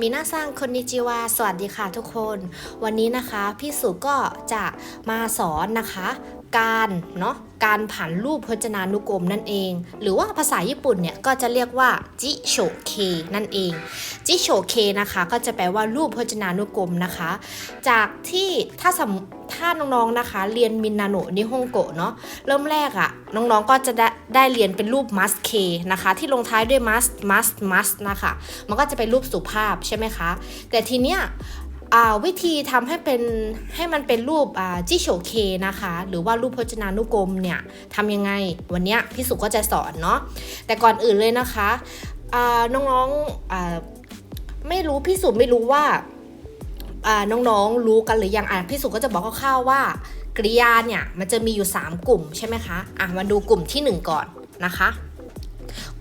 มีนาสร้างคนนิจิวาสวัสดีค่ะทุกคน วันนี้นะคะ พี่สุก็จะมาสอนนะคะ การเนาะการผันรูปพจนานุกรมนั่นเอง หรือว่าภาษาญี่ปุ่นเนี่ยก็จะเรียกว่าจิโชเคนั่นเองจิโชเคนะคะก็จะแปลว่ารูปพจนานุกรมนะคะ จากที่ถ้าสมถ้าน้องๆนะคะ เรียนมินนาโนะนิฮงโกะเนาะเริ่มแรกอะน้องๆก็จะได้ได้เรียนเป็นรูปมัสเคนะคะ ที่ลงท้ายด้วยมัสมัสมัสนะคะ มันก็จะเป็นรูปสุภาพใช่ไหมคะ แต่ทีเนี้ย วิธีทำให้เป็นให้มันเป็นรูปจิโชเคนะคะ หรือว่ารูปพจนานุกรมเนี่ยทำยังไงวันนี้พี่สุก็จะสอนเนาะแต่ก่อนอื่นเลยนะคะน้องๆไม่รู้พี่สุไม่รู้ว่าน้องๆรู้กันหรือยังอะพี่สุก็จะบอกคร่าวๆว่า กริยาเนี่ยมันจะมีอยู่ 3 กลุ่มใช่ไหมคะอะมาดูกลุ่มทีหนึ่1 ก่อนนะคะ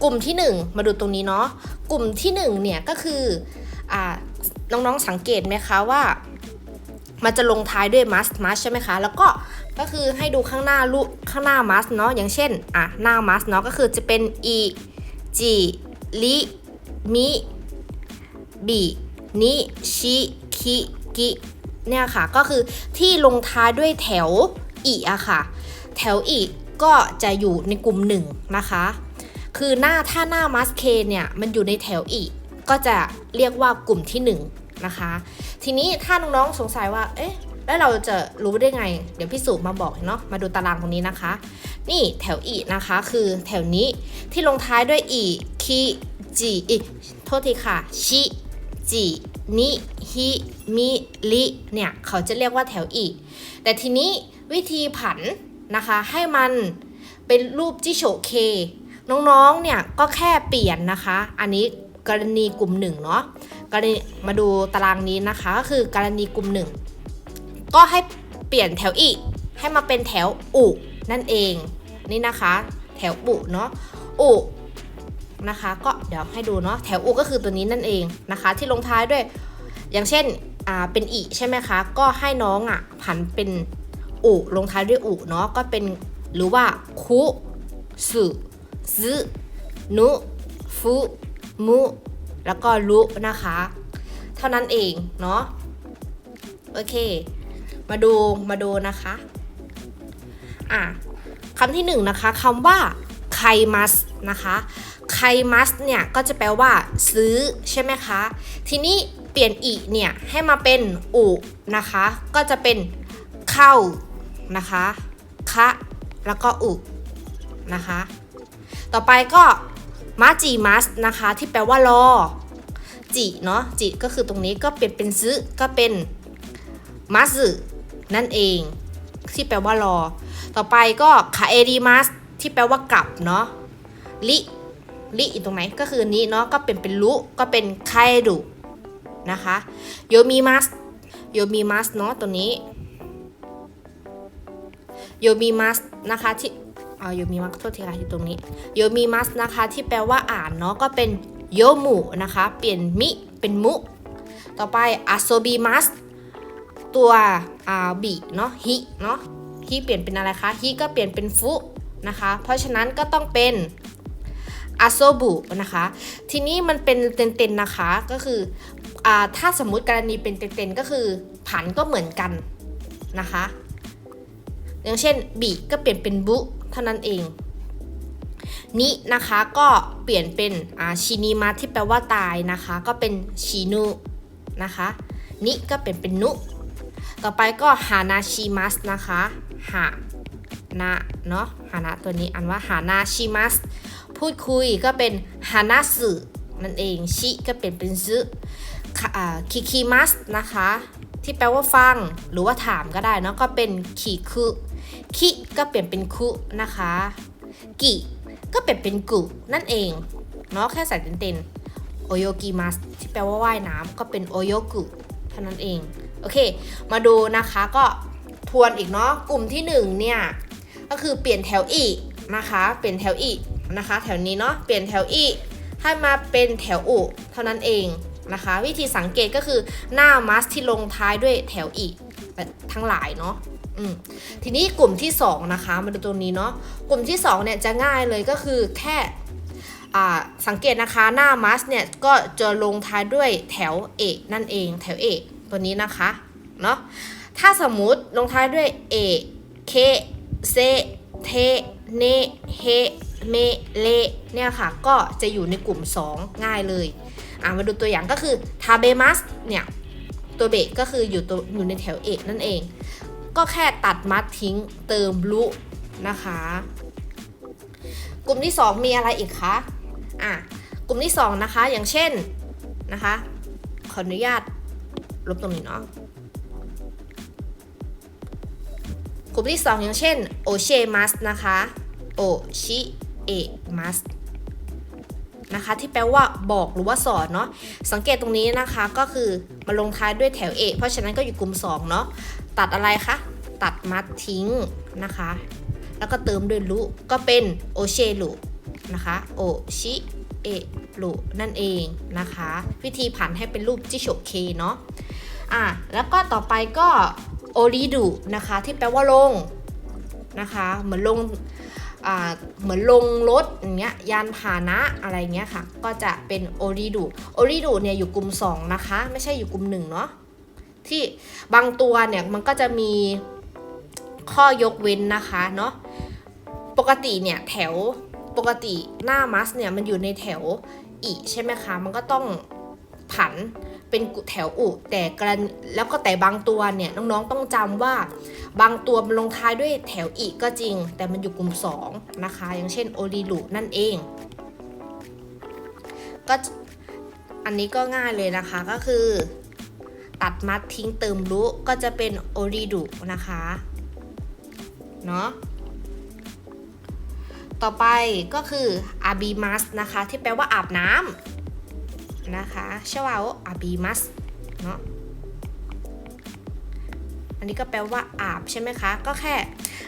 กลุ่มที่ 1 มาดูตรงนี้เนาะกลุ่มที่1เนี่ยก็คืออ่า น้องๆสังเกตไหมคะว่า มันจะลงท้ายด้วย must must ใช่ไหมคะ แล้วก็ก็คือให้ดูข้างหน้ารูข้างหน้า must เนาะอย่างเช่นอะหน้า must เนาะก็คือจะเป็น i ji ri mi bi ni shi ki ki เนี่ยค่ะ ก็คือที่ลงท้ายด้วยแถวอีอะค่ะ แถวอีก็จะอยู่ในกลุ่มหนึ่งนะคะ คือหน้าถ้าหน้า must k เนี่ย มันอยู่ในแถวอีก็จะเรียกว่ากลุ่มที่หนึ่ง นะคะ ทีนี้ถ้าน้องๆสงสัยว่า เอ๊ะ แล้วเราจะรู้ได้ไง เดี๋ยวพี่สุมาบอกเนาะ มาดูตารางตรงนี้นะคะ นี่แถวอีนะคะ คือแถวนี้ที่ลงท้ายด้วยอีคิจิอีโทษทีค่ะ ชิจินิฮิมิริเนี่ย เขาจะเรียกว่าแถวอีแต่ทีนี้วิธีผันนะคะ ให้มันเป็นรูปจิโชเค น้องๆ เนี่ย ก็แค่เปลี่ยนนะคะ อันนี้กรณีกลุ่มหนึ่งเนาะ กรณีมาดูตารางนี้นะคะก็คือกรณีกลุ่มหนึ่งก็ให้เปลี่ยนแถวอีกให้มาเป็นแถวอุนั่นเองนี่นะคะ แถวอุเนาะอุนะคะ ก็เดี๋ยวให้ดูเนาะแถวอุก็คือตัวนี้นั่นเองนะคะ ที่ลงท้ายด้วย อย่างเช่นอ่าเป็นอีใช่ไหมคะ ก็ให้น้องอะผันเป็นอุลงท้ายด้วยอุเนาะก็เป็นหรือว่าคุสึซึนุฟุมุ แล้วก็รุนะคะ เท่านั้นเองเนาะโอเค มาดูมาดูนะคะอะคำที่หนึ่งนะคะคำว่าไคมัสนะคะไคมัสเนี่ยก็จะแปลว่าซื้อใช่ไหมคะ ทีนี้เปลี่ยนอีเนี่ยให้มาเป็นอุนะคะ ก็จะเป็นเข้านะคะคะแล้วก็อุนะคะ ต่อไปก็ มาจิมัสนะคะ ที่แปลว่ารอจิเนาะจิก็คือตรงนี้ก็เปลี่ยนเป็นซื้อก็เป็นมัสนั่นเอง ที่แปลว่ารอ ต่อไปก็คาเอริมัสที่แปลว่ากลับเนาะลิลิอยู่ตรงไหนก็คือนี้เนาะก็เป็นเป็นลุก็เป็นไคดุนะคะโยมิมัสโยมิมัสเนาะตัวนี้โยมิมัสนะคะที่ โยมิมัสโทษทีค่ะอยู่ตรงนี้โยมิมัสนะคะที่แปลว่าอ่านเนาะก็เป็นโยมุนะคะ เปลี่ยนมิเป็นมุ ต่อไปอาโซบิมัสตัวอ่าบิเนาะฮิเนาะฮิเปลี่ยนเป็นอะไรคะฮิก็เปลี่ยนเป็นฟุนะคะ เพราะฉะนั้นก็ต้องเป็นอาโซบุนะคะ ทีนี้มันเป็นเต็นๆนะคะก็คืออ่าถ้าสมมุติกรณีเป็นเต็นๆก็คือผันก็เหมือนกันนะคะ อย่างเช่นบิก็เปลี่ยนเป็นบุ เท่านั้นเองนินะคะก็เปลี่ยนเป็นชินิมัสที่แปลว่าตายนะคะ ก็เป็นชินุนะคะนิก็เปลี่ยนเป็นนุ ต่อไปก็ฮานาชิมัสนะคะฮานาเนาะฮานาตัวนี้อันว่าฮานาชิมัสพูดคุยก็เป็นฮานาสึนั่นเองชิก็เปลี่ยนเป็นซึคิคิมัสนะคะ ที่แปลว่าฟัง หรือว่าถามก็ได้เนาะก็เป็นคิคุคิก็เปลี่ยนเป็นคุนะคะ กิก็เปลี่ยนเป็นกุนั่นเองเนาะแค่ใส่เต็นๆโอโยกิมัสที่แปลว่าว่ายน้ำก็เป็นโอโยกุเท่านั้นเอง โอเค มาดูนะคะก็ทวนอีกเนาะกลุ่มที่1เนี่ยก็คือเปลี่ยนแถวอีนะคะ เปลี่ยนแถวอีนะคะ แถวนี้เนาะเปลี่ยนแถวอีให้มาเป็นแถวอุเท่านั้นเอง นะคะ วิธีสังเกตก็คือหน้ามัสที่ลงท้ายด้วยแถวอีทั้งหลายเนาะทีนี้กลุ่มที่ 2 นะคะ มาดูตรงนี้เนาะกลุ่มที่2เนี่ยจะง่ายเลยก็คือแค่อ่สังเกตนะคะหน้ามัสเนี่ยก็จะลงท้ายด้วยแถวเอกนั่นเอง แถวเอกตัวนี้นะคะเนาะถ้าสมมุติลงท้ายด้วยเอเคเซเทเนเฮเมเลเนี่ยค่ะ ก็จะอยู่ในกลุ่ม 2 ง่ายเลย อ่ามาดูตัวอย่างก็คือทาเบมัสเนี่ยตัวเบก็คืออยู่ตัวอยู่ในแถวเอกนั่นเอง ก็แค่ตัดมัดทิ้งเติมลุนะคะ กลุ่มที่ 2 มีอะไรอีกคะอะกลุ่มที่ 2 นะคะอย่างเช่นนะคะ ขออนุญาตลบตรงนี้เนาะกลุ่มที่ 2 อย่างเช่นโอเชมัสนะคะโอชิเอมัส นะคะ ที่แปลว่าบอกหรือว่าสอนเนาะสังเกตตรงนี้นะคะก็คือมาลงท้ายด้วยแถวเอเพราะฉะนั้นก็อยู่กลุ่ม2เนาะตัดอะไรคะตัดมัดทิ้งนะคะ แล้วก็เติมด้วยลุก็เป็นโอเชลุนะคะโอชิเอลุนั่นเองนะคะ วิธีผันให้เป็นรูปจิโชเคเนาะอะแล้วก็ต่อไปก็โอริดุนะคะ ที่แปลว่าลงนะคะ เหมือนลง เหมือนลงรถอย่างเงี้ยยานพาหนะอะไรเงี้ยค่ะ ก็จะเป็นโอริดุโอริดุเนี่ยอยู่กลุ่ม 2 นะคะ ไม่ใช่อยู่กลุ่ม1เนาะที่บางตัวเนี่ยมันก็จะมีข้อยกเว้นนะคะเนาะปกติเนี่ยแถวปกติหน้ามัสเนี่ยมันอยู่ในแถวอีใช่ไหมคะ มันก็ต้อง ผันเป็นแถวอุ แต่กรณแล้วก็แต่บางตัวเนี่ยน้องๆต้องจำว่า บางตัวมันลงท้ายด้วยแถวอีก็จริง แต่มันอยู่กลุ่ม 2 นะคะ อย่างเช่นโอริลุนั่นเอง ก็อันนี้ก็ง่ายเลยนะคะก็คือ ตัดมัดทิ้งเติมรุก็จะเป็นโอริดุนะคะเนาะต่อไปก็คืออาบีมัสนะคะ ที่แปลว่าอาบน้ำ นะคะชวาโออาบีมัสเนาะอันนี้ก็แปลว่าอาบใช่ไหมคะ ก็แค่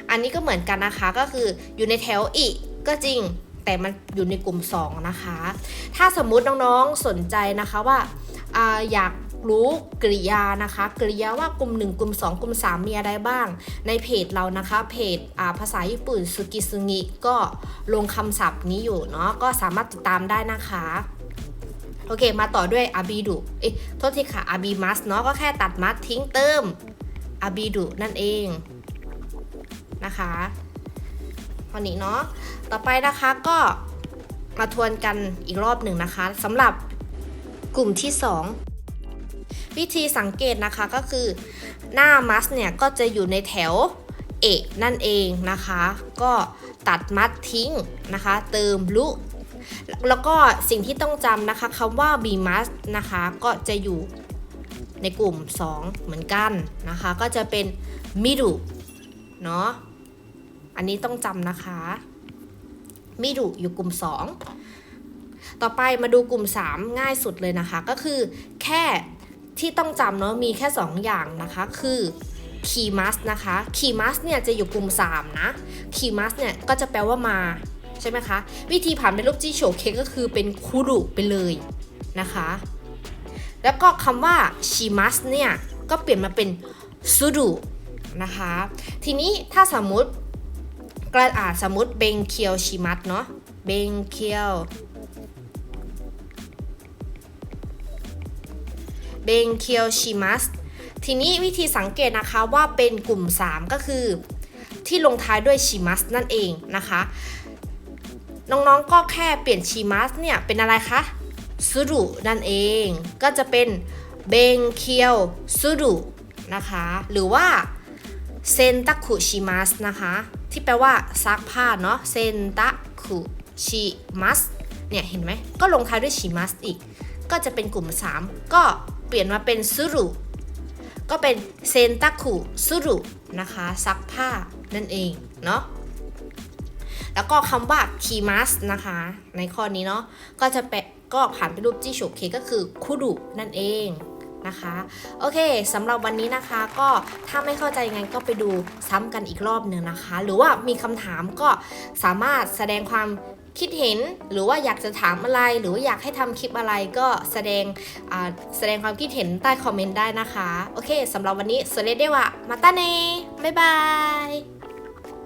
อันนี้ก็เหมือนกันนะคะ ก็คืออยู่ในแถวอีก็จริง แต่มันอยู่ในกลุ่ม 2 นะคะ ถ้าสมมุติน้องๆสนใจนะคะว่าออยากรู้กริยานะคะ กริยาว่ากลุ่ม 1 กลุ่ม 2 กลุ่ม 3 มีอะไรบ้าง ในเพจเรานะคะ เพจภาษาญี่ปุ่นสุกิสุงิก็ลงคำศัพท์นี้อยู่เนาะก็สามารถติดตามได้นะคะ โอเค มาต่อด้วยอาบีดุเอ๊ะโทษทีค่ะอาบีมัสเนาะก็แค่ตัดมัดทิ้งเติมอาบีดุนั่นเองนะคะข้อนี้เนาะต่อไปนะคะก็มาทวนกันอีกรอบหนึ่งนะคะสำหรับกลุ่มที่ 2 วิธีสังเกตนะคะก็คือหน้ามัสเนี่ยก็จะอยู่ในแถวเอกนั่นเองนะคะ ก็ตัดมัดทิ้งนะคะ เติมลุ แล้วก็สิ่งที่ต้องจำนะคะคำว่า b m u s นะคะก็จะอยู่ในกลุ่ม 2 เหมือนกันนะคะ ก็จะเป็น midu เนาะอันนี้ต้องจำนะคะ midu อยู่กลุ่ม 2 ต่อไปมาดูกลุ่ม 3 ง่ายสุดเลยนะคะ ก็คือแค่ที่ต้องจำเนาะมีแค่ 2 อย่างนะคะคือคีมัสนะคะคีมัสเนี่ยจะอยู่กลุ่ม 3 นะคีมัสเนี่ยก็จะแปลว่ามา ใช่ไหมคะ วิธีผ่านเป็นรูปจี้โฉเคก็คือเป็นคูรุไปเลยนะคะ แล้วก็คำว่าชิมัสเนี่ย ก็เปลี่ยนมาเป็นซูดุนะคะ ทีนี้ถ้าสมมติกระอาสมมติเบงเคียวชิมัสเนาะเบงเคียวเบงเคียวชิมัสทีนี้วิธีสังเกตนะคะว่าเป็นกลุ่ม 3 ก็คือ ที่ลงท้ายด้วยชิมัสนั่นเองนะคะ น้องๆก็แค่เปลี่ยนชิมัสเนี่ยเป็นอะไรคะซูรุนั่นเอง ก็จะเป็นเบงเคียวซูรุนะคะ หรือว่าเซนตะคุชิมัสนะคะ ที่แปลว่าซักผ้าเนาะเซนตะคุชิมัสเนี่ยเห็นไหมก็ลงท้ายด้วยชิมัสอีก ก็จะเป็นกลุ่ม 3 ก็เปลี่ยนมาเป็นซูรุก็เป็นเซนตะคุซูรุนะคะซักผ้านั่นเองเนาะ แล้วก็คำว่าคีมัสนะคะ ในข้อนี้เนาะก็จะแปะก็ผ่านไปรูปจี้โฉเคก็คือคุดุนั่นเองนะคะโอเคสำหรับวันนี้นะคะก็ถ้าไม่เข้าใจยังไงก็ไปดูซ้ำกันอีกรอบหนึ่งนะคะ หรือว่ามีคำถามก็สามารถแสดงความคิดเห็นหรือว่าอยากจะถามอะไร หรือว่าอยากให้ทำคลิปอะไรก็แสดงแสดงความคิดเห็นใต้คอมเมนต์ได้นะคะ โอเคสำหรับวันนี้สวัสดีเดวะมาตาเน่บ๊ายบาย